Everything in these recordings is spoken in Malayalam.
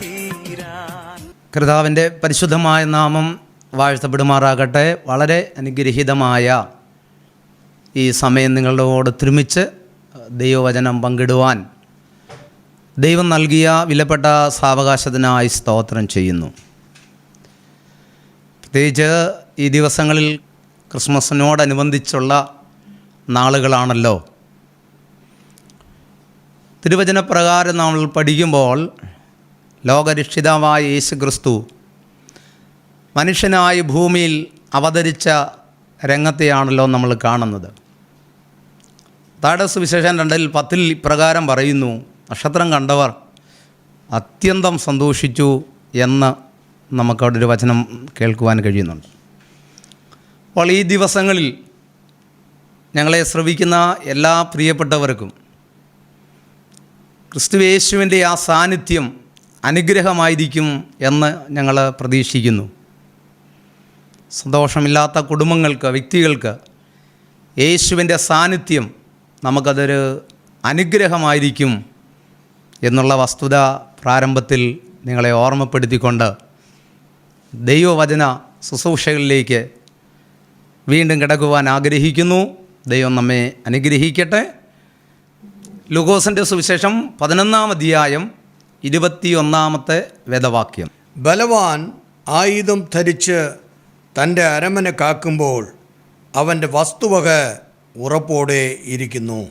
തീരാൻ കർത്താവിന്റെ പരിശുദ്ധമായ നാമം വാഴ്ത്തപ്പെടുമാറാകട്ടെ. വളരെ അനുഗ്രഹീതമായ ഈ സമയം നിങ്ങളുടെ ഒരുമിച്ച് ദൈവവചനം പങ്കിടുവാൻ ദൈവം നൽകിയ വിലപ്പെട്ട സാവകാശത്തിനായി സ്തോത്രം ചെയ്യുന്നു. പ്രത്യേകിച്ച് ഈ ദിവസങ്ങളിൽ ക്രിസ്മസിനോടനുബന്ധിച്ചുള്ള നാളുകളാണല്ലോ. തിരുവചനപ്രകാരം നമ്മൾ പഠിക്കുമ്പോൾ ലോകരക്ഷിതാവായ യേശു ക്രിസ്തു മനുഷ്യനായി ഭൂമിയിൽ അവതരിച്ച രംഗത്തെയാണല്ലോ നമ്മൾ കാണുന്നത്. താഴെ സുവിശേഷം രണ്ടിൽ പത്തിൽ ഇപ്രകാരം പറയുന്നു നക്ഷത്രം കണ്ടവർ അത്യന്തം സന്തോഷിച്ചു എന്ന് നമുക്കവിടെ ഒരു വചനം കേൾക്കുവാൻ കഴിയുന്നുണ്ട്. അപ്പോൾ ഈ ദിവസങ്ങളിൽ ഞങ്ങളെ ശ്രവിക്കുന്ന എല്ലാ പ്രിയപ്പെട്ടവർക്കും ക്രിസ്തുവേശുവിന്റെ ആ സാന്നിധ്യം അനുഗ്രഹമായിരിക്കും എന്ന് ഞങ്ങൾ പ്രതീക്ഷിക്കുന്നു. സന്തോഷമില്ലാത്ത കുടുംബങ്ങൾക്ക് വ്യക്തികൾക്ക് യേശുവിന്റെ സാന്നിധ്യം നമുക്കതൊരു അനുഗ്രഹമായിരിക്കും എന്നുള്ള വസ്തുത പ്രാരംഭത്തിൽ നിങ്ങളെ ഓർമ്മപ്പെടുത്തിക്കൊണ്ട് ദൈവവചന ശുശ്രൂഷകളിലേക്ക് വീണ്ടും കിടക്കുവാൻ ആഗ്രഹിക്കുന്നു. ദൈവം നമ്മെ അനുഗ്രഹിക്കട്ടെ. ലുഗോസിന്റെ സുവിശേഷം പതിനൊന്നാം അധ്യായം ഇരുപത്തിയൊന്നാമത്തെ വേദവാക്യം. ബലവാൻ ആയുധം ധരിച്ച് തന്റെ അരമന കാക്കുമ്പോൾ അവന്റെ വസ്തുവക ഉറപ്പോടെ ഇരിക്കുന്നു.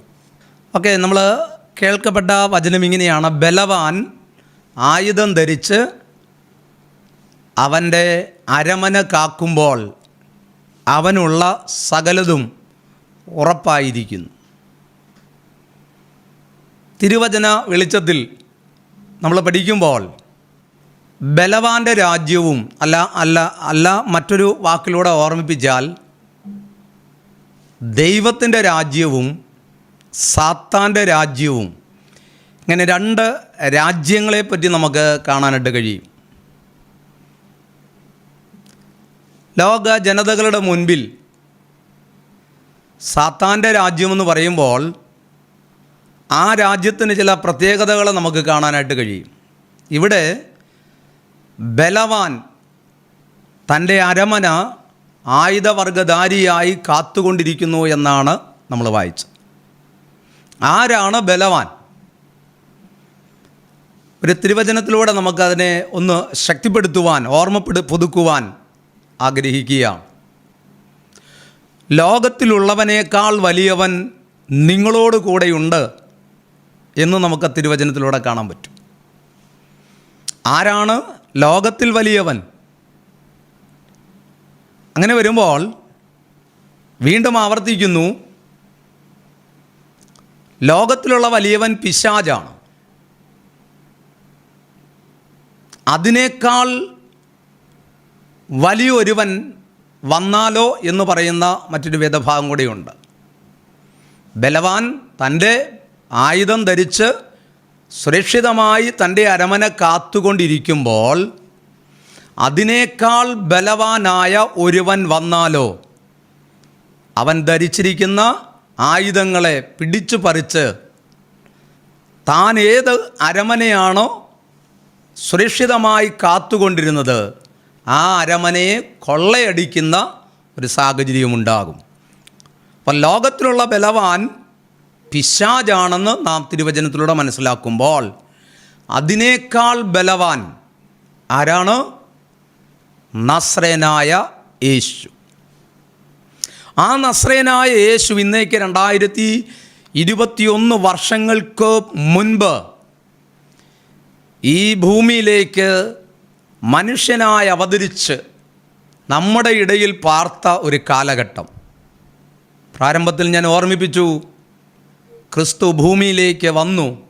ഓക്കെ നമ്മൾ കേൾക്കപ്പെട്ട വചനം ഇങ്ങനെയാണ്. ബലവാൻ ആയുധം ധരിച്ച് അവന്റെ അരമന കാക്കുമ്പോൾ അവനുള്ള സകലതും ഉറപ്പായിരിക്കുന്നു. തിരുവചന വെളിച്ചത്തിൽ നമ്മൾ പഠിക്കുമ്പോൾ ബലവാന്റെ രാജ്യവും അല്ല അല്ല അല്ല മറ്റൊരു വാക്കിലൂടെ ഓർമ്മിപ്പിച്ചാൽ ദൈവത്തിന്റെ രാജ്യവും സാത്താന്റെ രാജ്യവും ഇങ്ങനെ രണ്ട് രാജ്യങ്ങളെപ്പറ്റി നമുക്ക് കാണാനായിട്ട് കഴിയും. ലോക ജനതകളുടെ മുൻപിൽ സാത്താന്റെ രാജ്യമെന്ന് പറയുമ്പോൾ ആ രാജ്യത്തിന് ചില പ്രത്യേകതകൾ നമുക്ക് കാണാനായിട്ട് കഴിയും. ഇവിടെ ബലവാൻ തന്റെ അരമന ആയുധവർഗധാരിയായി കാത്തുകൊണ്ടിരിക്കുന്നു എന്നാണ് നമ്മൾ വായിച്ചത്. ആരാണ് ബലവാൻ? ഒരു തിരുവചനത്തിലൂടെ നമുക്കതിനെ ഒന്ന് ശക്തിപ്പെടുത്തുവാൻ ഓർമ്മപ്പെടു പുതുക്കുവാൻ ആഗ്രഹിക്കുകയാണ്. ലോകത്തിലുള്ളവനേക്കാൾ വലിയവൻ നിങ്ങളോട് കൂടെയുണ്ട് എന്ന് നമുക്ക് തിരുവചനത്തിലൂടെ കാണാൻ പറ്റും. ആരാണ് ലോകത്തിൽ വലിയവൻ? അങ്ങനെ വരുമ്പോൾ വീണ്ടും ആവർത്തിക്കുന്നു ലോകത്തിലുള്ള വലിയവൻ പിശാജാണ്. അതിനേക്കാൾ വലിയൊരുവൻ വന്നാലോ എന്ന് പറയുന്ന മറ്റൊരു വേദഭാഗം കൂടിയുണ്ട്. ബലവാൻ തന്റെ ആയുധം ധരിച്ച് സുരക്ഷിതമായി തന്റെ അരമന കാത്തുകൊണ്ടിരിക്കുമ്പോൾ അതിനേക്കാൾ ബലവാനായ ഒരുവൻ വന്നാലോ? അവൻ ധരിച്ചിരിക്കുന്ന ആയുധങ്ങളെ പിടിച്ചു പറിച്ച് താൻ ഏത് അരമനയാണോ സുരക്ഷിതമായി കാത്തുകൊണ്ടിരുന്നത് ആ അരമനയെ കൊള്ളയടിക്കുന്ന ഒരു സാഹചര്യമുണ്ടാകും. അപ്പം ലോകത്തിലുള്ള ബലവാൻ പിശാജാണെന്ന് നാം തിരുവചനത്തിലൂടെ മനസ്സിലാക്കുമ്പോൾ അതിനേക്കാൾ ബലവാൻ ആരാണ്? നസ്രേനായ യേശു. ആ നസ്രേനായ യേശു ഇന്നേക്ക് രണ്ടായിരത്തി ഇരുപത്തിയൊന്ന് വർഷങ്ങൾക്ക് മുൻപ് ഈ ഭൂമിയിലേക്ക് മനുഷ്യനായി അവതരിച്ച് നമ്മുടെ ഇടയിൽ പാർത്ത ഒരു കാലഘട്ടം. പ്രാരംഭത്തിൽ ഞാൻ ഓർമ്മിപ്പിച്ചു ക്രിസ്തു ഭൂമിയിലേക്ക് വന്നു.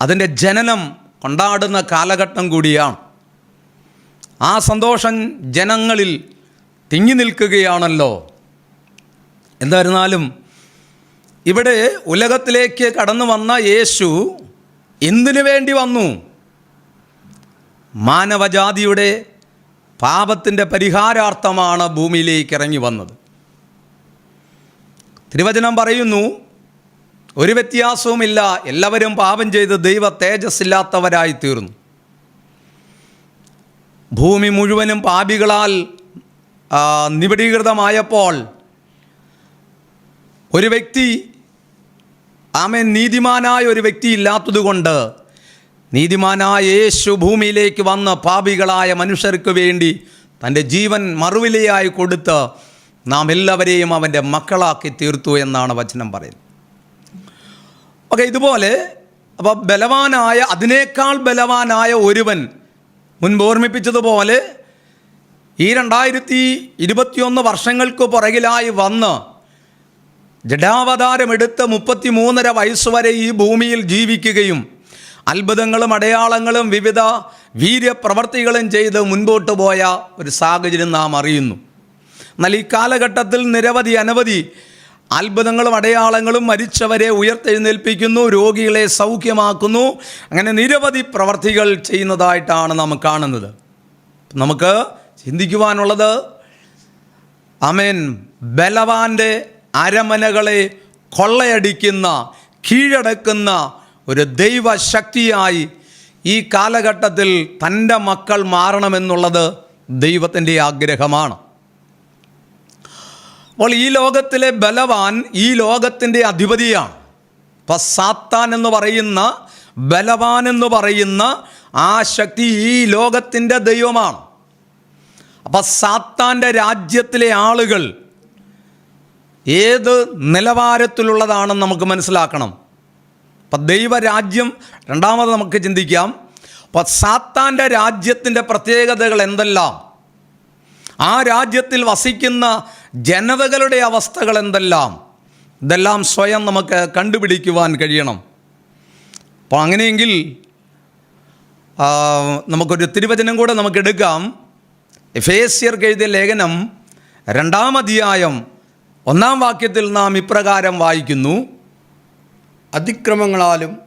അതിന്റെ ജനനം കൊണ്ടാടുന്ന കാലഘട്ടം കൂടിയാണ്. ആ സന്തോഷം ജനങ്ങളിൽ തിങ്ങി നിൽക്കുകയാണല്ലോ. എന്തായിരുന്നാലും ഇവിടെ ഉലകത്തിലേക്ക് കടന്നു വന്ന യേശു എന്തിനു വേണ്ടി വന്നു? മാനവജാതിയുടെ പാപത്തിന്റെ പരിഹാരാർത്ഥമാണ് ഭൂമിയിലേക്ക് ഇറങ്ങി വന്നത്. തിരുവചനം പറയുന്നു ഒരു വ്യത്യാസവുമില്ല. എല്ലാവരും പാപം ചെയ്ത് ദൈവ തേജസ്സില്ലാത്തവരായി തീർന്നു. ഭൂമി മുഴുവനും പാപികളാൽ നിപടീകൃതമായപ്പോൾ ഒരു വ്യക്തി ആമേ നീതിമാനായ ഒരു വ്യക്തി ഇല്ലാത്തതുകൊണ്ട് നീതിമാനായ യേശു ഭൂമിയിലേക്ക് വന്ന് പാപികളായ മനുഷ്യർക്ക് വേണ്ടി തന്റെ ജീവൻ മറുവിലയായി കൊടുത്ത് നാം എല്ലാവരെയും അവന്റെ മക്കളാക്കി തീർത്തു എന്നാണ് വചനം പറയുന്നത്. ഓക്കെ ഇതുപോലെ. അപ്പോൾ ബലവാനായ അതിനേക്കാൾ ബലവാനായ ഒരുവൻ മുൻപ് ഓർമ്മിപ്പിച്ചതുപോലെ ഈ രണ്ടായിരത്തി ഇരുപത്തിയൊന്ന് വർഷങ്ങൾക്ക് പുറകിലായി വന്ന് ജഡാവതാരമെടുത്ത് മുപ്പത്തി മൂന്നര വയസ്സുവരെ ഈ ഭൂമിയിൽ ജീവിക്കുകയും അത്ഭുതങ്ങളും അടയാളങ്ങളും വിവിധ വീര്യപ്രവർത്തികളും ചെയ്ത് മുൻപോട്ട് പോയ ഒരു സാഹചര്യം നാം അറിയുന്നു. എന്നാൽ ഈ കാലഘട്ടത്തിൽ നിരവധി അനവധി അത്ഭുതങ്ങളും അടയാളങ്ങളും മരിച്ചവരെ ഉയർത്തെഴുന്നേൽപ്പിക്കുന്നു രോഗികളെ സൗഖ്യമാക്കുന്നു. അങ്ങനെ നിരവധി പ്രവർത്തികൾ ചെയ്യുന്നതായിട്ടാണ് നാം കാണുന്നത്. നമുക്ക് ചിന്തിക്കുവാനുള്ളത് അമേൻ ബലവാന്റെ അരമനകളെ കൊള്ളയടിക്കുന്ന കീഴടക്കുന്ന ഒരു ദൈവശക്തിയായി ഈ കാലഘട്ടത്തിൽ തന്റെ മക്കൾ മാറണമെന്നുള്ളത് ദൈവത്തിന്റെ ആഗ്രഹമാണ്. അപ്പോൾ ഈ ലോകത്തിലെ ബലവാൻ ഈ ലോകത്തിന്റെ അധിപതിയാണ്. അപ്പം സാത്താൻ എന്ന് പറയുന്ന ബലവാൻ എന്ന് പറയുന്ന ആ ശക്തി ഈ ലോകത്തിന്റെ ദൈവമാണ്. അപ്പം സാത്താന്റെ രാജ്യത്തിലെ ആളുകൾ ഏത് നിലവാരത്തിലുള്ളതാണെന്ന് നമുക്ക് മനസ്സിലാക്കണം. അപ്പം ദൈവരാജ്യം രണ്ടാമത് നമുക്ക് ചിന്തിക്കാം. അപ്പം സാത്താന്റെ രാജ്യത്തിന്റെ പ്രത്യേകതകൾ എന്തെല്ലാം? ആ രാജ്യത്തിൽ വസിക്കുന്ന ജനതകളുടെ അവസ്ഥകൾ എന്തെല്ലാം? ഇതെല്ലാം സ്വയം നമുക്ക് കണ്ടുപിടിക്കുവാൻ കഴിയണം. അപ്പോൾ അങ്ങനെയെങ്കിൽ നമുക്കൊരു തിരുവചനം കൂടെ നമുക്ക് എടുക്കാം. എഫേസ്യർക്ക് എഴുതിയ ലേഖനം രണ്ടാം അധ്യായം ഒന്നാം വാക്യത്തിൽ നാം ഇപ്രകാരം വായിക്കുന്നു. അതിക്രമങ്ങളാലും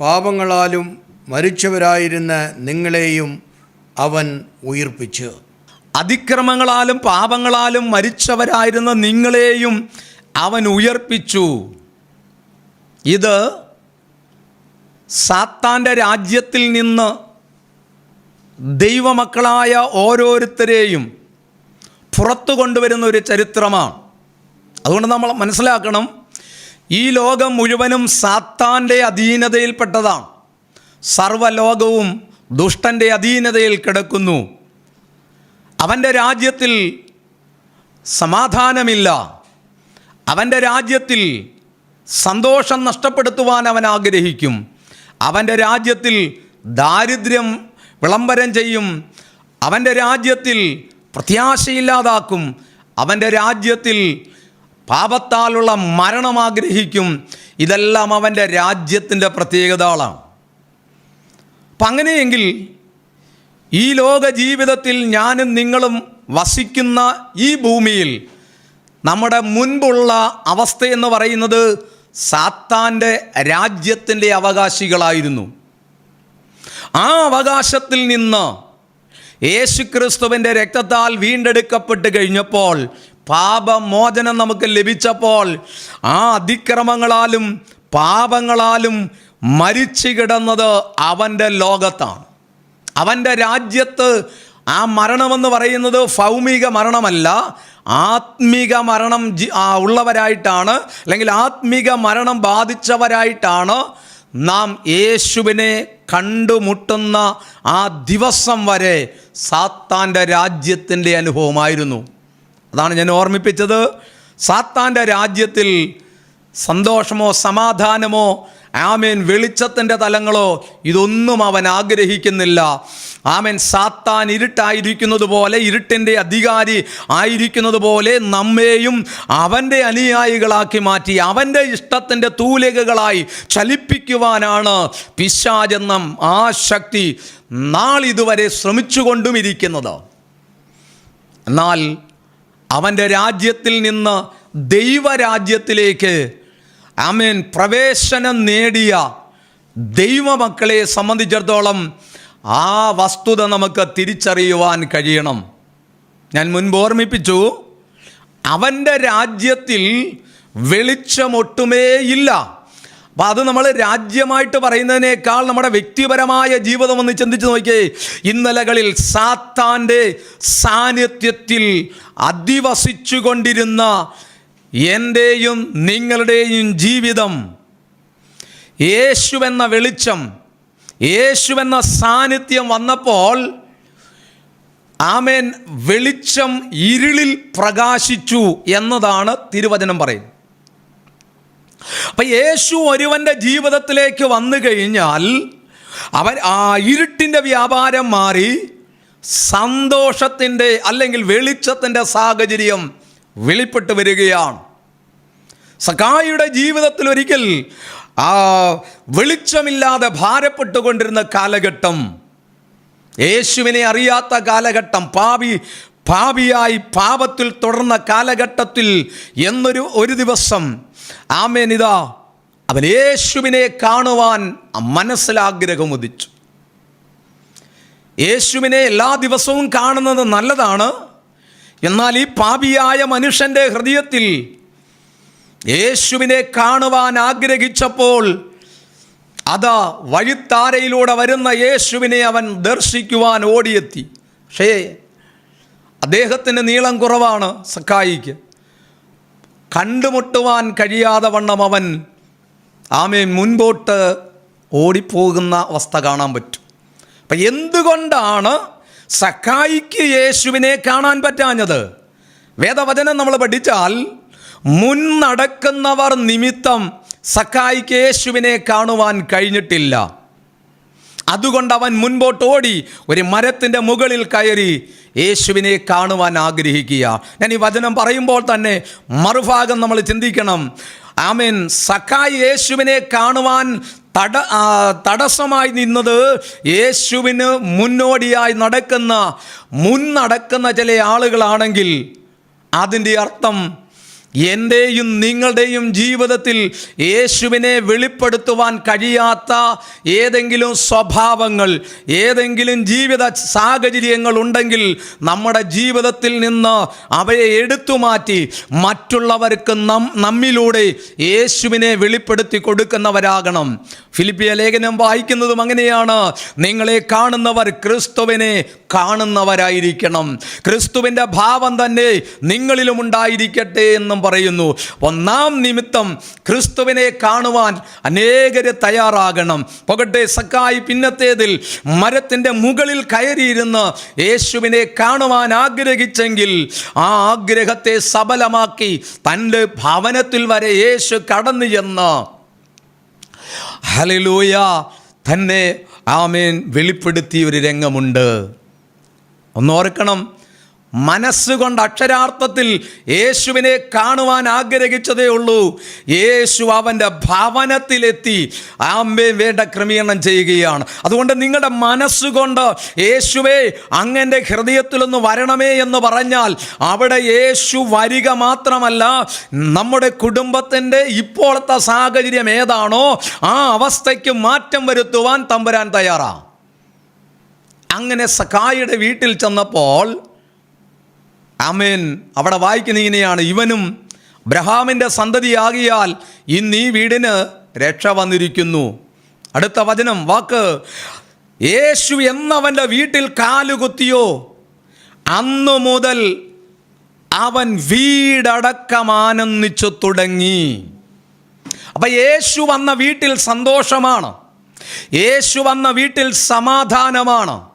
പാപങ്ങളാലും മരിച്ചവരായിരുന്ന നിങ്ങളെയും അവൻ ഉയിർപ്പിച്ച്. അതിക്രമങ്ങളാലും പാപങ്ങളാലും മരിച്ചവരായിരുന്ന നിങ്ങളെയും അവൻ ഉയർപ്പിച്ചു. ഇത് സാത്താന്റെ രാജ്യത്തിൽ നിന്ന് ദൈവമക്കളായ ഓരോരുത്തരെയും പുറത്തു കൊണ്ടുവരുന്ന ഒരു ചരിത്രമാണ്. അതുകൊണ്ട് നമ്മൾ മനസ്സിലാക്കണം ഈ ലോകം മുഴുവനും സാത്താന്റെ അധീനതയിൽപ്പെട്ടതാണ്. സർവലോകവും ദുഷ്ടന്റെ അധീനതയിൽ കിടക്കുന്നു. അവന്റെ രാജ്യത്തിൽ സമാധാനമില്ല. അവന്റെ രാജ്യത്തിൽ സന്തോഷം നഷ്ടപ്പെടുത്തുവാൻ അവൻ ആഗ്രഹിക്കും. അവന്റെ രാജ്യത്തിൽ ദാരിദ്ര്യം വിളംബരം ചെയ്യും. അവന്റെ രാജ്യത്തിൽ പ്രത്യാശയില്ലാതാക്കും. അവന്റെ രാജ്യത്തിൽ പാപത്താലുള്ള മരണം ആഗ്രഹിക്കും. ഇതെല്ലാം അവന്റെ രാജ്യത്തിന്റെ പ്രത്യേകതകളാണ്. അപ്പം അങ്ങനെയെങ്കിൽ ഈ ലോക ജീവിതത്തിൽ ഞാനും നിങ്ങളും വസിക്കുന്ന ഈ ഭൂമിയിൽ നമ്മുടെ മുൻപുള്ള അവസ്ഥയെന്ന് പറയുന്നത് സാത്താന്റെ രാജ്യത്തിന്റെ അവകാശികളായിരുന്നു. ആ അവകാശത്തിൽ നിന്ന് യേശുക്രിസ്തുവിന്റെ രക്തത്താൽ വീണ്ടെടുക്കപ്പെട്ട് കഴിഞ്ഞപ്പോൾ പാപമോചനം നമുക്ക് ലഭിച്ചപ്പോൾ ആ അതിക്രമങ്ങളാലും പാപങ്ങളാലും മരിച്ചു കിടന്നത് അവന്റെ ലോകത്താണ്. അവന്റെ രാജ്യത്ത് ആ മരണമെന്ന് പറയുന്നത് ഭൗമിക മരണമല്ല ആത്മിക മരണം ഉള്ളവരായിട്ടാണ് അല്ലെങ്കിൽ ആത്മിക മരണം ബാധിച്ചവരായിട്ടാണ് നാം യേശുവിനെ കണ്ടുമുട്ടുന്ന ആ ദിവസം വരെ സാത്താന്റെ രാജ്യത്തിന്റെ അനുഭവമായിരുന്നു. അതാണ് ഞാൻ ഓർമ്മിപ്പിച്ചത്. സാത്താന്റെ രാജ്യത്തിൽ സന്തോഷമോ സമാധാനമോ ആമേൻ. വെളിച്ചത്തിന്റെ തലങ്ങളോ ഇതൊന്നും അവൻ ആഗ്രഹിക്കുന്നില്ല. ആമേൻ. സാത്താൻ ഇരുട്ടായിരിക്കുന്നത് പോലെ ഇരുട്ടിന്റെ അധികാരി ആയിരിക്കുന്നത് പോലെ നമ്മെയും അവന്റെ അനുയായികളാക്കി മാറ്റി അവന്റെ ഇഷ്ടത്തിന്റെ തൂലികകളായി ചലിപ്പിക്കുവാനാണ് പിശാചെന്ന ആ ശക്തി നാളിതുവരെ ശ്രമിച്ചുകൊണ്ടും ഇരിക്കുന്നത്. എന്നാൽ അവന്റെ രാജ്യത്തിൽ നിന്ന് ദൈവരാജ്യത്തിലേക്ക് ആമേൻ. പ്രവേശനം നേടിയ ദൈവമക്കളെ സംബന്ധിച്ചിടത്തോളം ആ വസ്തുത നമുക്ക് തിരിച്ചറിയുവാൻ കഴിയണം. ഞാൻ മുൻപ് ഓർമ്മിപ്പിച്ചു അവന്റെ രാജ്യത്തിൽ വെളിച്ചമൊട്ടുമേ ഇല്ല. അപ്പം അത് നമ്മൾ രാജ്യമായിട്ട് പറയുന്നതിനേക്കാൾ നമ്മുടെ വ്യക്തിപരമായ ജീവിതം ഒന്ന് ചിന്തിച്ച് നോക്കിയേ. ഇന്നലകളിൽ സാത്താന്റെ സാന്നിധ്യത്തിൽ അധിവസിച്ചു കൊണ്ടിരുന്ന എന്റെയും നിങ്ങളുടെയും ജീവിതം യേശുവെന്ന വെളിച്ചം യേശുവെന്ന സാന്നിധ്യം വന്നപ്പോൾ ആമേൻ വെളിച്ചം ഇരുളിൽ പ്രകാശിച്ചു എന്നതാണ് തിരുവചനം പറയുന്നത്. അപ്പം യേശു ഒരുവന്റെ ജീവിതത്തിലേക്ക് വന്നു കഴിഞ്ഞാൽ അവൻ ആ ഇരുട്ടിന്റെ വ്യാപാരം മാറി സന്തോഷത്തിന്റെ അല്ലെങ്കിൽ വെളിച്ചത്തിന്റെ സാഹചര്യം വെളിപ്പെട്ട് വരികയാണ്. സഖായിയുടെ ജീവിതത്തിൽ ഒരിക്കൽ ആ വെളിച്ചമില്ലാതെ ഭാരപ്പെട്ടുകൊണ്ടിരുന്ന കാലഘട്ടം യേശുവിനെ അറിയാത്ത കാലഘട്ടം പാപി പാപിയായി പാപത്തിൽ തുടർന്ന കാലഘട്ടത്തിൽ എന്നൊരു ഒരു ദിവസം ആമേനിതാ അവൻ യേശുവിനെ കാണുവാൻ മനസ്സിലാഗ്രഹം ഉദിച്ചു. യേശുവിനെ എല്ലാ ദിവസവും കാണുന്നത് നല്ലതാണ് എന്നാൽ ഈ പാപിയായ മനുഷ്യന്റെ ഹൃദയത്തിൽ യേശുവിനെ കാണുവാൻ ആഗ്രഹിച്ചപ്പോൾ അതാ വഴിത്താരയിലൂടെ വരുന്ന യേശുവിനെ അവൻ ദർശിക്കുവാൻ ഓടിയെത്തി. പക്ഷേ അദ്ദേഹത്തിന് നീളം കുറവാണ് സക്കായിക്ക് കണ്ടുമുട്ടുവാൻ കഴിയാതെ വണ്ണം അവൻ ആമേ മുൻപോട്ട് ഓടിപ്പോകുന്ന അവസ്ഥ കാണാൻ പറ്റും. അപ്പം എന്തുകൊണ്ടാണ് സക്കായിക്ക് യേശുവിനെ കാണാൻ പറ്റാഞ്ഞത്. വേദവചനം നമ്മൾ പഠിച്ചാൽ മുൻ നടക്കുന്നവർ നിമിത്തം സക്കായിക്ക് യേശുവിനെ കാണുവാൻ കഴിഞ്ഞിട്ടില്ല. അതുകൊണ്ട് അവൻ മുൻപോട്ട് ഓടി ഒരു മരത്തിന്റെ മുകളിൽ കയറി യേശുവിനെ കാണുവാൻ ആഗ്രഹിക്കുക. ഞാൻ ഈ വചനം പറയുമ്പോൾ തന്നെ മറുഭാഗം നമ്മൾ ചിന്തിക്കണം. ആമീൻ. സഖായി യേശുവിനെ കാണുവാൻ തട തടസ്സമായി നിന്നത് യേശുവിന് മുന്നോടിയായി നടക്കുന്ന മുൻ നടക്കുന്ന ചില ആളുകളാണെങ്കിൽ അതിന്റെ അർത്ഥം എന്റെയും നിങ്ങളുടെയും ജീവിതത്തിൽ യേശുവിനെ വെളിപ്പെടുത്തുവാൻ കഴിയാത്ത ഏതെങ്കിലും സ്വഭാവങ്ങൾ ഏതെങ്കിലും ജീവിത സാഹചര്യങ്ങൾ ഉണ്ടെങ്കിൽ നമ്മുടെ ജീവിതത്തിൽ നിന്ന് അവയെ എടുത്തു മാറ്റി മറ്റുള്ളവർക്ക് നം നമ്മിലൂടെ യേശുവിനെ വെളിപ്പെടുത്തി കൊടുക്കുന്നവരാകണം. ഫിലിപ്പിയ ലേഖനം വായിക്കുന്നതും അങ്ങനെയാണ്. നിങ്ങളെ കാണുന്നവർ ക്രിസ്തുവിനെ കാണുന്നവരായിരിക്കണം. ക്രിസ്തുവിന്റെ ഭാവം തന്നെ നിങ്ങളിലും ഉണ്ടായിരിക്കട്ടെ എന്നും പറയുന്നു ഒന്നാം നിമിത്തം ക്രിസ്തുവിനെ കാണുവാൻ അനേകര് തയ്യാറാകണം. പോകട്ടെ സക്കായി പിന്നത്തേതിൽ മരത്തിന്റെ മുകളിൽ കയറിയിരുന്ന് യേശുവിനെ കാണുവാൻ ആഗ്രഹിച്ചെങ്കിൽ ആ ആഗ്രഹത്തെ സബലമാക്കി തന്റെ ഭവനത്തിൽ വരെ യേശു കടന്നു ചെന്ന് ഹലലൂയ തന്നെ ആമേൻ വെളിപ്പെടുത്തിയ ഒരു രംഗമുണ്ട്. ഒന്നോർക്കണം മനസ്സുകൊണ്ട് അക്ഷരാർത്ഥത്തിൽ യേശുവിനെ കാണുവാൻ ആഗ്രഹിച്ചതേ ഉള്ളൂ. യേശു അവന്റെ ഭവനത്തിലെത്തി ആമ്പേ വേണ്ട ക്രമീകരണം ചെയ്യുകയാണ്. അതുകൊണ്ട് നിങ്ങളുടെ മനസ്സുകൊണ്ട് യേശുവേ അങ്ങന്റെ ഹൃദയത്തിലൊന്ന് വരണമേ എന്ന് പറഞ്ഞാൽ അവിടെ യേശു വരിക മാത്രമല്ല നമ്മുടെ കുടുംബത്തിന്റെ ഇപ്പോഴത്തെ സാഹചര്യം ഏതാണോ ആ അവസ്ഥയ്ക്ക് മാറ്റം വരുത്തുവാൻ തമ്പുരാൻ തയ്യാറാണ് അങ്ങനെ സഖായിയുടെ വീട്ടിൽ ചെന്നപ്പോൾ ആമേൻ. അവിടെ വായിക്കുന്ന ഇങ്ങനെയാണ് ഇവനും ബ്രഹാമിന്റെ സന്തതിയാകിയാൽ ഇന്ന് ഈ വീടിന് രക്ഷ വന്നിരിക്കുന്നു. അടുത്ത വചനം വാക്ക് യേശു എന്നവന്റെ വീട്ടിൽ കാലുകുത്തിയോ അന്നു മുതൽ അവൻ വീടടക്കമാനന്ദിച്ചു തുടങ്ങി. അപ്പം യേശു വന്ന വീട്ടിൽ സന്തോഷമാണ്. യേശു വന്ന വീട്ടിൽ സമാധാനമാണ്.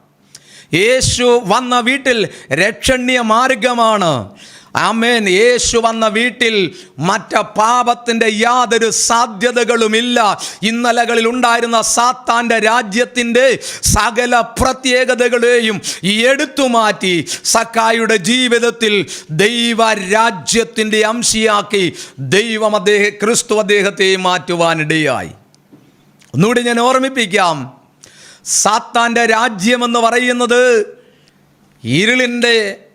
യേശു വന്ന വീട്ടിൽ രക്ഷണീയ മാർഗമാണ്. ആമേൻ. യേശു വന്ന വീട്ടിൽ മറ്റ പാപത്തിന്റെ യാതൊരു സാധ്യതകളുമില്ല. ഇന്നലകളിൽ ഉണ്ടായിരുന്ന സാത്താന്റെ രാജ്യത്തിന്റെ സകല പ്രത്യേകതകളെയും എടുത്തു മാറ്റി സക്കായുടെ ജീവിതത്തിൽ ദൈവ രാജ്യത്തിന്റെ അംശിയാക്കി ദൈവം അദ്ദേഹം ക്രിസ്തു അദ്ദേഹത്തെ മാറ്റുവാനിടയായി. ഒന്നുകൂടി ഞാൻ ഓർമ്മിപ്പിക്കാം. സാത്താന്റെ രാജ്യമെന്ന് പറയുന്നത് ഇരുളിന്റെ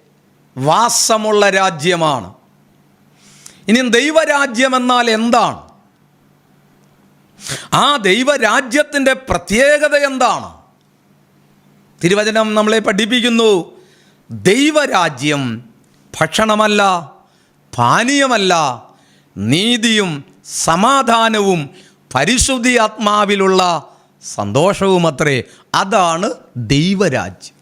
വാസമുള്ള രാജ്യമാണ്. ഇനി ദൈവരാജ്യം എന്നാൽ എന്താണ്? ആ ദൈവരാജ്യത്തിന്റെ പ്രത്യേകത എന്താണ്? തിരുവചനം നമ്മളെ പഠിപ്പിക്കുന്നു. ദൈവരാജ്യം ഭക്ഷണമല്ല പാനീയമല്ല നീതിയും സമാധാനവും പരിശുദ്ധി ആത്മാവിലുള്ള സന്തോഷവുമത്രേ. അതാണ് ദൈവരാജ്യം.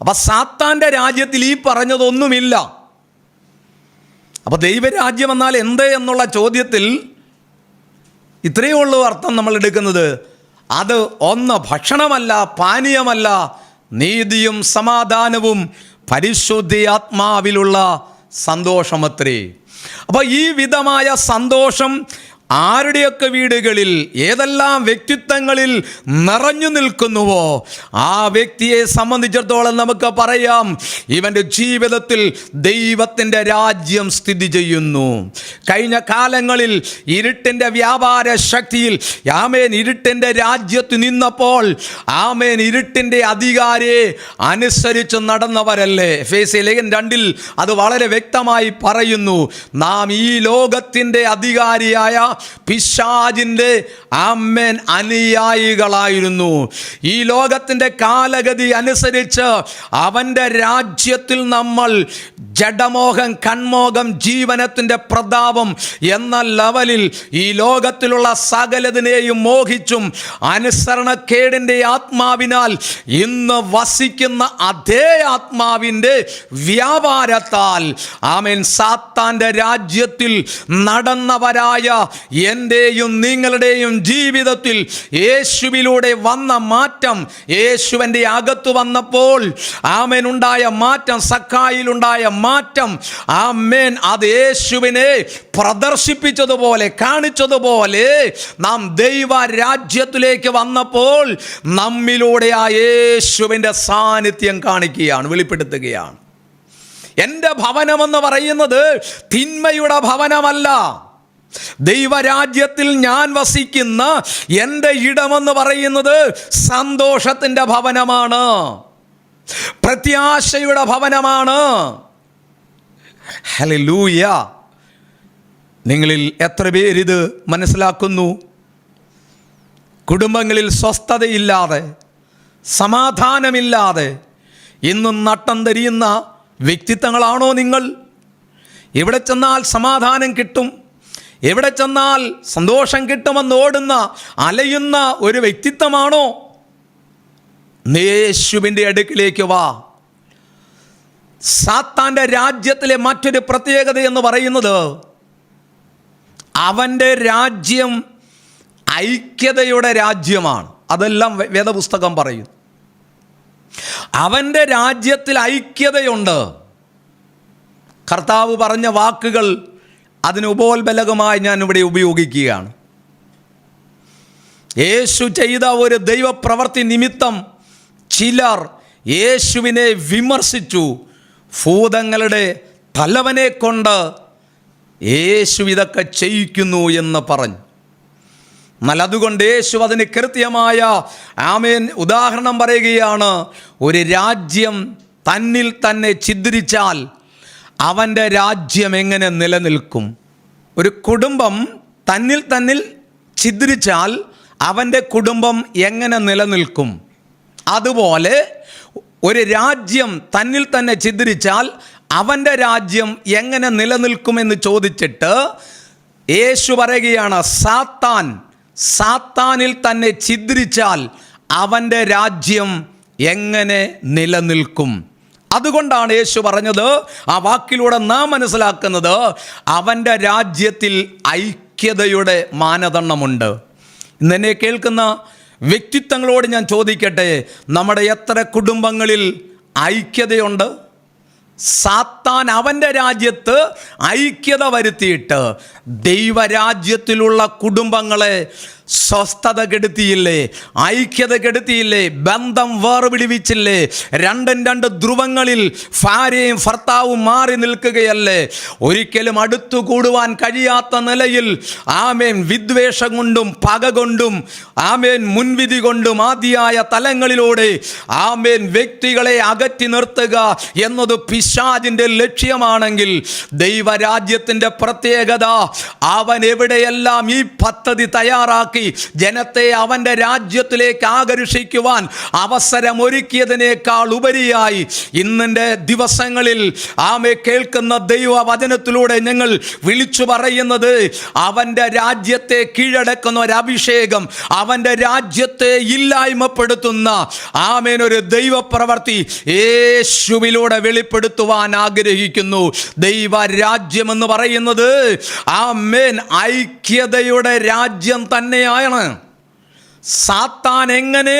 അപ്പം സാത്താന്റെ രാജ്യത്തിൽ ഈ പറഞ്ഞതൊന്നുമില്ല. അപ്പോൾ ദൈവരാജ്യം എന്നാൽ എന്ത് എന്നുള്ള ചോദ്യത്തിൽ ഇത്രയേ ഉള്ളൂ അർത്ഥം നമ്മൾ എടുക്കുന്നത്. അത് ഒന്ന് ഭക്ഷണമല്ല പാനീയമല്ല നീതിയും സമാധാനവും പരിശുദ്ധി ആത്മാവിലുള്ള സന്തോഷമത്രേ. അപ്പോൾ ഈ വിധമായ സന്തോഷം ആരുടെയൊക്കെ വീടുകളിൽ ഏതെല്ലാം വ്യക്തിത്വങ്ങളിൽ നിറഞ്ഞു നിൽക്കുന്നുവോ ആ വ്യക്തിയെ സംബന്ധിച്ചിടത്തോളം നമുക്ക് പറയാം ഇവന്റെ ജീവിതത്തിൽ ദൈവത്തിന്റെ രാജ്യം സ്ഥിതി ചെയ്യുന്നു. കഴിഞ്ഞ കാലങ്ങളിൽ ഇരുട്ടിന്റെ വ്യാപാര ശക്തിയിൽ ആമേൻ ഇരുട്ടിന്റെ രാജ്യത്ത് നിന്നപ്പോൾ ആമേൻ ഇരുട്ടിന്റെ അധികാരിയെ അനുസരിച്ച് നടന്നവരല്ലേ? ഫേസ് ലേഖൻ രണ്ടിൽ അത് വളരെ വ്യക്തമായി പറയുന്നു നാം ഈ ലോകത്തിന്റെ അധികാരിയായ പിശാജിന്റെ അമ്മൻ അനുയായികളായിരുന്നു. ഈ ലോകത്തിന്റെ കാലഗതി അനുസരിച്ച് അവന്റെ രാജ്യത്തിൽ നമ്മൾ ജഡമോഹം കൺമോഹം ജീവനത്തിന്റെ പ്രതാപം എന്ന ലെവലിൽ ഈ ലോകത്തിലുള്ള സകലതിനെയും മോഹിച്ചും അനുസരണക്കേടിന്റെ ആത്മാവിനാൽ ഇന്ന് വസിക്കുന്ന അതേ ആത്മാവിന്റെ വ്യാപാരത്താൽ ആമേൻ സാത്താന്റെ രാജ്യത്തിൽ നടന്നവരായ എന്റെയും നിങ്ങളുടെയും ജീവിതത്തിൽ യേശുവിലൂടെ വന്ന മാറ്റം യേശുവിന്റെ അകത്ത് വന്നപ്പോൾ ആമേനുണ്ടായ മാറ്റം സക്കായിലുണ്ടായ മാറ്റം ആമേൻ അത് യേശുവിനെ പ്രദർശിപ്പിച്ചതുപോലെ കാണിച്ചതുപോലെ നാം ദൈവ രാജ്യത്തിലേക്ക് വന്നപ്പോൾ നമ്മിലൂടെ ആ യേശുവിന്റെ സാന്നിധ്യം കാണിക്കുകയാണ് വെളിപ്പെടുത്തുകയാണ്. എന്റെ ഭവനമെന്ന് പറയുന്നത് തിന്മയുടെ ഭവനമല്ല. ദൈവരാജ്യത്തിൽ ഞാൻ വസിക്കുന്ന എന്റെ ഇടമെന്ന് പറയുന്നത് സന്തോഷത്തിന്റെ ഭവനമാണ്. പ്രത്യാശയുടെ ഭവനമാണ്. ഹലൂയ നിങ്ങളിൽ എത്ര പേരിത് മനസ്സിലാക്കുന്നു? കുടുംബങ്ങളിൽ സ്വസ്ഥതയില്ലാതെ സമാധാനമില്ലാതെ ഇന്നും നട്ടം തരിയുന്ന വ്യക്തിത്വങ്ങളാണോ നിങ്ങൾ? ഇവിടെ ചെന്നാൽ സമാധാനം കിട്ടും? എവിടെ ചെന്നാൽ സന്തോഷം കിട്ടുമെന്ന് ഓടുന്ന അലയുന്ന ഒരു വ്യക്തിത്വമാണോ? യേശുവിന്റെ അടുക്കിലേക്ക് വാ. സാത്താന്റെ രാജ്യത്തിലെ മറ്റൊരു പ്രത്യേകത എന്ന് പറയുന്നത് അവന്റെ രാജ്യം ഐക്യതയുടെ രാജ്യമാണ്. അതെല്ലാം വേദപുസ്തകം പറയും. അവന്റെ രാജ്യത്തിൽ ഐക്യതയുണ്ട്. കർത്താവ് പറഞ്ഞ വാക്കുകൾ അതിന് ഉപോത്ബലകമായി ഞാൻ ഇവിടെ ഉപയോഗിക്കുകയാണ്. യേശു ചെയ്ത ഒരു ദൈവപ്രവൃത്തി നിമിത്തം ചിലർ യേശുവിനെ വിമർശിച്ചു. ഭൂതങ്ങളുടെ തലവനെ കൊണ്ട് യേശു ഇതൊക്കെ ചെയ്യിക്കുന്നു എന്ന് പറഞ്ഞു. എന്നാൽ അതുകൊണ്ട് യേശു അതിന് കൃത്യമായ ആമേൻ ഉദാഹരണം പറയുകയാണ്. ഒരു രാജ്യം തന്നിൽ തന്നെ ഛിദ്രിച്ചാൽ അവന്റെ രാജ്യം എങ്ങനെ നിലനിൽക്കും? ഒരു കുടുംബം തന്നിൽ തന്നിൽ ഛിദ്രിച്ചാൽ അവന്റെ കുടുംബം എങ്ങനെ നിലനിൽക്കും? അതുപോലെ ഒരു രാജ്യം തന്നിൽ തന്നെ ഛിദ്രിച്ചാൽ അവന്റെ രാജ്യം എങ്ങനെ നിലനിൽക്കുമെന്ന് ചോദിച്ചിട്ട് യേശു പറയുകയാണ് സാത്താൻ സാത്താനിൽ തന്നെ ഛിദ്രിച്ചാൽ അവന്റെ രാജ്യം എങ്ങനെ നിലനിൽക്കും? അതുകൊണ്ടാണ് യേശു പറഞ്ഞത് ആ വാക്കിലൂടെ നാം മനസ്സിലാക്കുന്നത് അവന്റെ രാജ്യത്തിൽ ഐക്യതയുടെ മാനദണ്ഡമുണ്ട്. ഇന്നെന്നെ കേൾക്കുന്ന വ്യക്തിത്വങ്ങളോട് ഞാൻ ചോദിക്കട്ടെ നമ്മുടെ എത്ര കുടുംബങ്ങളിൽ ഐക്യതയുണ്ട്? സാത്താൻ അവന്റെ രാജ്യത്ത് ഐക്യത വരുത്തിയിട്ട് ദൈവരാജ്യത്തിലുള്ള കുടുംബങ്ങളെ സ്വസ്ഥത കെടുത്തിയില്ലേ ഐക്യത കെടുത്തിയില്ലേ ബന്ധം വേർപിടിവിച്ചില്ലേ? രണ്ടും രണ്ട് ധ്രുവങ്ങളിൽ ഭാര്യയും ഭർത്താവും മാറി നിൽക്കുകയല്ലേ? ഒരിക്കലും അടുത്തു കൂടുവാൻ കഴിയാത്ത നിലയിൽ ആമേൻ വിദ്വേഷം കൊണ്ടും പക കൊണ്ടും ആമേൻ മുൻവിധി കൊണ്ടും ആദ്യായ തലങ്ങളിലൂടെ ആമേൻ വ്യക്തികളെ അകറ്റി നിർത്തുക എന്നത് പിശാജിന്റെ ലക്ഷ്യമാണെങ്കിൽ ദൈവരാജ്യത്തിന്റെ പ്രത്യേകത അവൻ എവിടെയെല്ലാം ഈ പദ്ധതി തയ്യാറാക്കി ജനത്തെ അവന്റെ രാജ്യത്തിലേക്ക് ആകർഷിക്കുവാൻ അവസരമൊരുക്കിയതിനേക്കാൾ ഉപരിയായി ഇന്നിന്റെ ദിവസങ്ങളിൽ ആമെ കേൾക്കുന്ന ദൈവ വചനത്തിലൂടെ ഞങ്ങൾ വിളിച്ചു പറയുന്നത് അവന്റെ രാജ്യത്തെ കീഴടക്കുന്ന ഒരു അഭിഷേകം അവന്റെ രാജ്യത്തെ ഇല്ലായ്മപ്പെടുത്തുന്ന ആമേനൊരു ദൈവപ്രവർത്തി യേശുവിലൂടെ വെളിപ്പെടുത്തുവാൻ ആഗ്രഹിക്കുന്നു. ദൈവ രാജ്യമെന്ന് പറയുന്നത് ആമേൻ ഐക്യതയുടെ രാജ്യം തന്നെയാണ്. സാത്താൻ എങ്ങനെ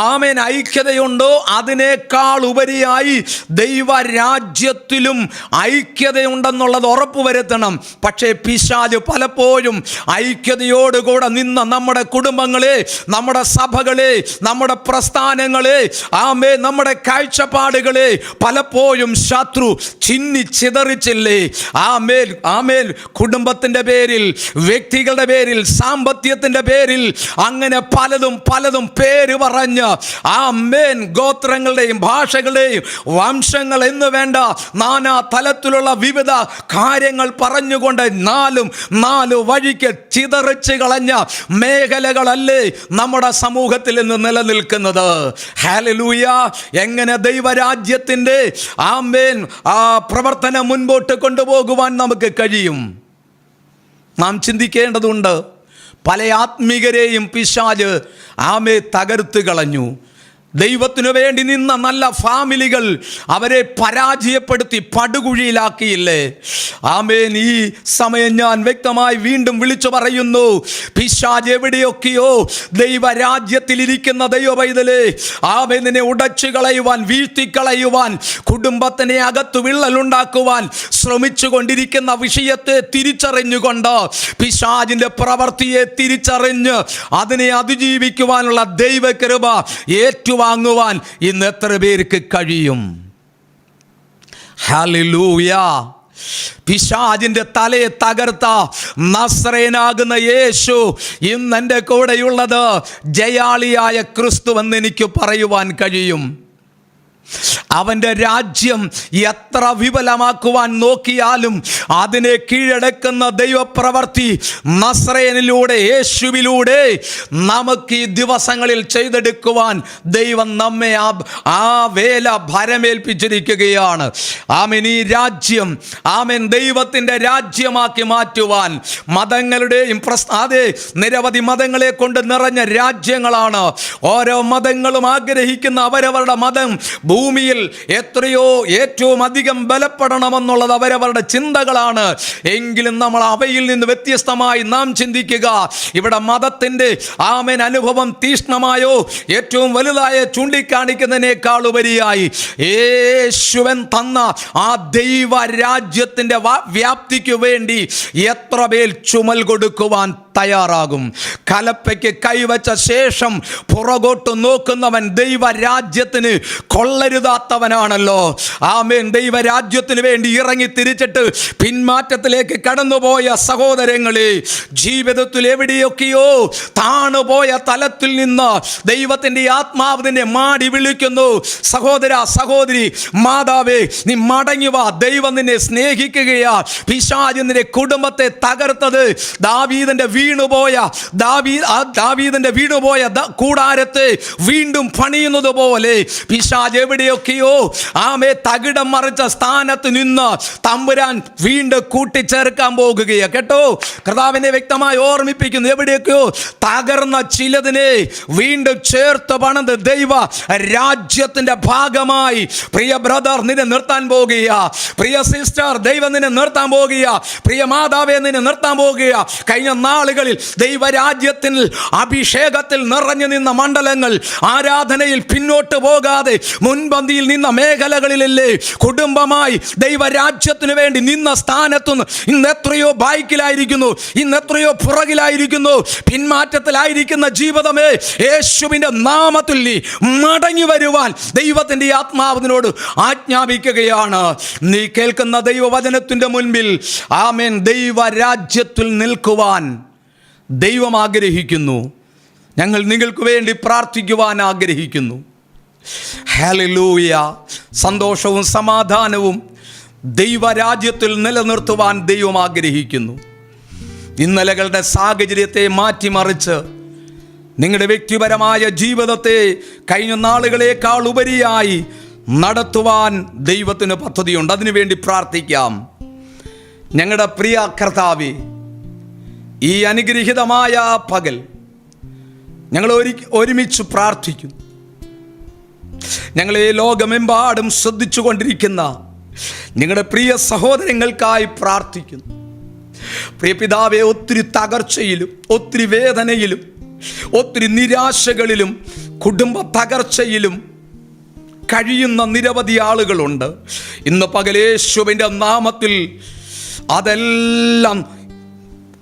ആമേൻ ഐക്യതയുണ്ടോ അതിനേക്കാൾ ഉപരിയായി ദൈവരാജ്യത്തിലും ഐക്യതയുണ്ടെന്നുള്ളത് ഉറപ്പുവരുത്തണം പക്ഷേ പിശാജ് പലപ്പോഴും ഐക്യതയോടുകൂടെ നിന്ന നമ്മുടെ കുടുംബങ്ങളെ നമ്മുടെ സഭകളെ നമ്മുടെ പ്രസ്ഥാനങ്ങളെ ആമേ നമ്മുടെ കാഴ്ചപ്പാടുകളെ പലപ്പോഴും ശത്രു ചിന്നി ചിതറിച്ചില്ലേ? ആമേൽ ആമേൽ കുടുംബത്തിന്റെ പേരിൽ വ്യക്തികളുടെ പേരിൽ സാമ്പത്തികത്തിന്റെ പേരിൽ അങ്ങനെ പലതും പലതും പേര് പറഞ്ഞ് ആ മേൻ ഗോത്രങ്ങളുടെയും ഭാഷകളുടെയും വംശങ്ങൾ എന്ന് വേണ്ട നാനാ തലത്തിലുള്ള വിവിധ കാര്യങ്ങൾ പറഞ്ഞുകൊണ്ട് നാലും നാല് വഴിക്ക് ചിതറിച്ച് കളഞ്ഞ മേഖലകളല്ലേ നമ്മുടെ സമൂഹത്തിൽ നിന്ന് നിലനിൽക്കുന്നത്. ഹാലലൂയ എങ്ങനെ ദൈവരാജ്യത്തിന്റെ ആമേൻ ആ പ്രവർത്തനം മുൻപോട്ട് കൊണ്ടുപോകുവാൻ നമുക്ക് കഴിയും? നാം ചിന്തിക്കേണ്ടതുണ്ട് പല ആത്മികരെയും പിശാജ് ആമെ തകർത്ത് കളഞ്ഞു. ദൈവത്തിനു വേണ്ടി നിന്ന നല്ല ഫാമിലികൾ അവരെ പരാജയപ്പെടുത്തി പടുകുഴിയിലാക്കിയില്ലേ? ആമേൻ. ഈ സമയം ഞാൻ വ്യക്തമായി വീണ്ടും വിളിച്ചു പറയുന്നു. പിശാജ് എവിടെയൊക്കെയോ ദൈവരാജ്യത്തിലിരിക്കുന്ന ദൈവ പൈതലേ ആമേ നിന്നെ ഉടച്ചു കളയുവാൻ വീഴ്ത്തിക്കളയുവാൻ കുടുംബത്തിനെ അകത്തു വിള്ളലുണ്ടാക്കുവാൻ ശ്രമിച്ചു കൊണ്ടിരിക്കുന്ന വിഷയത്തെ തിരിച്ചറിഞ്ഞുകൊണ്ട് പിശാജിന്റെ പ്രവൃത്തിയെ തിരിച്ചറിഞ്ഞ് അതിനെ അതിജീവിക്കുവാനുള്ള ദൈവകൃപ ഏറ്റുവാങ്ങുവാൻ ഇന്ന് എത്ര പേർക്ക് കഴിയും? ഹലിലൂയ പിശാജിന്റെ തലയെ തകർത്ത നസ്രേനാകുന്ന യേശു ഇന്ന് എന്റെ കൂടെയുള്ളത് ജയാളിയായ ക്രിസ്തു എന്ന് എനിക്ക് പറയുവാൻ കഴിയും. അവന്റെ രാജ്യം എത്ര വിപുലമാക്കുവാൻ നോക്കിയാലും അതിനെ കീഴടക്കുന്ന ദൈവപ്രവർത്തി നസ്രയനിലൂടെ യേശുവിലൂടെ നമുക്ക് ഈ ദിവസങ്ങളിൽ ചെയ്തെടുക്കുവാൻ ദൈവം നമ്മെ ആ ആ വേല ഭരമേൽപ്പിച്ചിരിക്കുകയാണ്. ആമൻ ഈ രാജ്യം ആമൻ ദൈവത്തിന്റെ രാജ്യമാക്കി മാറ്റുവാൻ മതങ്ങളുടെയും പ്രസ് അതെ നിരവധി മതങ്ങളെ കൊണ്ട് നിറഞ്ഞ രാജ്യങ്ങളാണ്. ഓരോ മതങ്ങളും ആഗ്രഹിക്കുന്ന അവരവരുടെ മതം ഭൂമിയിൽ എത്രയോ ഏറ്റവും അധികം ബലപ്പെടണമെന്നുള്ളത് അവരവരുടെ ചിന്തകളാണ്. എങ്കിലും നമ്മൾ അവയിൽ നിന്ന് വ്യത്യസ്തമായി നാം ചിന്തിക്കുക ഇവിടെ മതത്തിന്റെ ആമൻ അനുഭവം തീഷ്ണമായോ? ഏറ്റവും വലുതായ ചൂണ്ടിക്കാണിക്കുന്നതിനേക്കാൾ ഉപരിയായി യേശുവൻ തന്ന ആ ദൈവ രാജ്യത്തിന്റെ വ്യാപ്തിക്ക് വേണ്ടി എത്ര പേർ ചുമൽ കൊടുക്കുവാൻ തയ്യാറാകും? കലപ്പയ്ക്ക് കൈവച്ച ശേഷം പുറകോട്ട് നോക്കുന്നവൻ ദൈവരാജ്യത്തിന് കൊള്ളരുതാത്തവനാണല്ലോ ആമേൻ. ദൈവരാജ്യത്തിന് വേണ്ടി ഇറങ്ങി തിരിച്ചിട്ട് പിന്മാറ്റത്തിലേക്ക് കടന്നുപോയ സഹോദരങ്ങളെ ജീവിതത്തിൽ എവിടെയൊക്കെയോ താണുപോയ തലത്തിൽ നിന്ന് ദൈവത്തിന്റെ ആത്മാവ് നിന്നെ മാടി വിളിക്കുന്നു. സഹോദര സഹോദരി മാതാവേ നീ മടങ്ങി വാ. ദൈവം നിന്നെ സ്നേഹിക്കുകയാ. പിശാജ് നിന്റെ കുടുംബത്തെ തകർത്തത്. ദാവീദിന്റെ വീണുപോയ ദാവീ ദാവീദിന്റെ വീണുപോയ കൂടാരത്തെ വീണ്ടും പണിയുന്നത് പോലെ പിശാജ് എവിടെയൊക്കെയോ ആമേ തകിടം മറിച്ച സ്ഥാനത്ത് നിന്ന് തമ്പുരാൻ വീണ്ടും കൂട്ടിച്ചേർക്കാൻ പോകുകയാണ് കേട്ടോ? കർത്താവിനെ വ്യക്തമായി ഓർമ്മിപ്പിക്കുന്നു. എവിടെയൊക്കെയോ തകർന്ന ചിലതിനെ വീണ്ടും ചേർത്ത് പണിത് ദൈവ രാജ്യത്തിന്റെ ഭാഗമായി. പ്രിയ ബ്രദർ നിന്നെ നിർത്താൻ പോകുക പ്രിയ സിസ്റ്റർ ദൈവം നിന്നെ നിർത്താൻ പോകുക പ്രിയ മാതാവെ നിന്നെ നിർത്താൻ പോകുക കഴിഞ്ഞ നാളുകളിൽ ദൈവരാജ്യത്തിൽ അഭിഷേകത്തിൽ നിറഞ്ഞു നിന്ന മണ്ഡലങ്ങൾ ആരാധനയിൽ പിന്നോട്ട് പോകാതെ മുൻപന്തിയിൽ നിന്ന മേഖലകളിലല്ലേ കുടുംബമായി ദൈവരാജ്യത്തിന് വേണ്ടി നിന്ന സ്ഥാനത്തുനിന്ന് ഇന്ന് എത്രയോ ബൈക്കിലായിരിക്കുന്നു ഇന്ന് എത്രയോ പുറകിലായിരിക്കുന്നു പിന്മാറ്റത്തിലായിരിക്കുന്ന ജീവിതമേ യേശുവിന്റെ നാമത്തിൽ നീ മടങ്ങി വരുവാൻ ദൈവത്തിന്റെ ആത്മാവിനോട് ആജ്ഞാപിക്കുകയാണ്. നീ കേൾക്കുന്ന ദൈവവചനത്തിന്റെ മുൻപിൽ ആമേൻ ദൈവരാജ്യത്തിൽ നിൽക്കുവാൻ ദൈവം ആഗ്രഹിക്കുന്നു. ഞങ്ങൾ നിങ്ങൾക്ക് വേണ്ടി പ്രാർത്ഥിക്കുവാൻ ആഗ്രഹിക്കുന്നു. ഹലലൂയ സന്തോഷവും സമാധാനവും ദൈവരാജ്യത്തിൽ നിലനിർത്തുവാൻ ദൈവം ആഗ്രഹിക്കുന്നു. ഇന്നലകളുടെ സാഹചര്യത്തെ മാറ്റിമറിച്ച് നിങ്ങളുടെ വ്യക്തിപരമായ ജീവിതത്തെ കഴിഞ്ഞ നാളുകളേക്കാൾ ഉപരിയായി നടത്തുവാൻ ദൈവത്തിന് പദ്ധതിയുണ്ട്. അതിനുവേണ്ടി പ്രാർത്ഥിക്കാം. ഞങ്ങളുടെ പ്രിയ കർത്താവേ ഈ അനുഗ്രഹീതമായ പകൽ ഞങ്ങൾ ഒരു ഒരുമിച്ച് പ്രാർത്ഥിക്കും ഞങ്ങളെ ലോകമെമ്പാടും ശ്രദ്ധിച്ചു കൊണ്ടിരിക്കുന്ന നിങ്ങളുടെ പ്രിയ സഹോദരങ്ങൾക്കായി പ്രാർത്ഥിക്കുന്നു. പ്രിയ പിതാവെ ഒത്തിരി തകർച്ചയിലും ഒത്തിരി വേദനയിലും ഒത്തിരി നിരാശകളിലും കുടുംബ തകർച്ചയിലും കഴിയുന്ന നിരവധി ആളുകളുണ്ട്. ഇന്ന് പകലേശുവിന്റെ നാമത്തിൽ അതെല്ലാം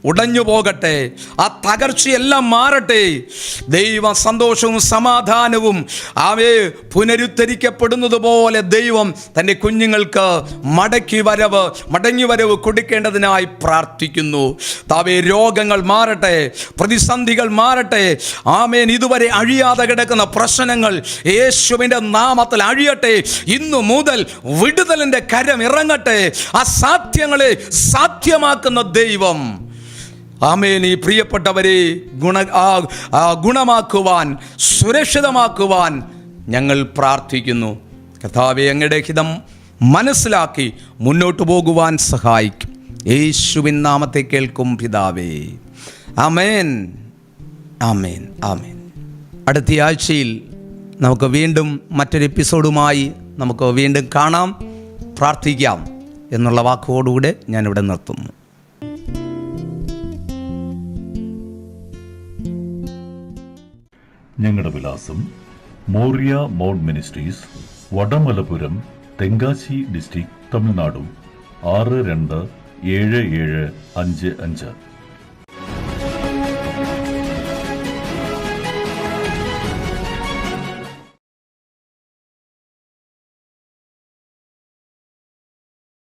ഉടഞ്ഞു പോകട്ടെ ആ തകർച്ചയെല്ലാം മാറട്ടെ. ദൈവ സന്തോഷവും സമാധാനവും അവയെ പുനരുദ്ധരിക്കപ്പെടുന്നത് പോലെ ദൈവം തന്റെ കുഞ്ഞുങ്ങൾക്ക് മടക്കി വരവ് മടങ്ങി വരവ് കൊടുക്കേണ്ടതിനായി പ്രാർത്ഥിക്കുന്നു. താവേ രോഗങ്ങൾ മാറട്ടെ പ്രതിസന്ധികൾ മാറട്ടെ. ആമേൻ. ഇതുവരെ അഴിയാതെ കിടക്കുന്ന പ്രശ്നങ്ങൾ യേശുവിന്റെ നാമത്തിൽ അഴിയട്ടെ. ഇന്നു മുതൽ വിടുതലിന്റെ കരം ഇറങ്ങട്ടെ. അസാധ്യങ്ങളെ സാധ്യമാക്കുന്ന ദൈവം ആമേൻ. ഈ പ്രിയപ്പെട്ടവരെ ഗുണ ആ, ഗുണമാക്കുവാൻ സുരക്ഷിതമാക്കുവാൻ ഞങ്ങൾ പ്രാർത്ഥിക്കുന്നു. കഥാവെ അങ്ങയുടെ ഹിതം മനസ്സിലാക്കി മുന്നോട്ടു പോകുവാൻ സഹായിക്കും. യേശുവിൻ നാമത്തെ കേൾക്കും പിതാവേ. അമേൻ ആമേൻ. ആമേൻ. അടുത്ത ആഴ്ചയിൽ നമുക്ക് വീണ്ടും മറ്റൊരു എപ്പിസോഡുമായി നമുക്ക് വീണ്ടും കാണാം പ്രാർത്ഥിക്കാം എന്നുള്ള വാക്കോടുകൂടെ ഞാനിവിടെ നിർത്തുന്നു. ഞങ്ങളുടെ വിലാസം Moriah Mount Ministries Vadamalapuram Tenkasi district തമിഴ്നാടും ആറ് രണ്ട് ഏഴ് ഏഴ് അഞ്ച് അഞ്ച്.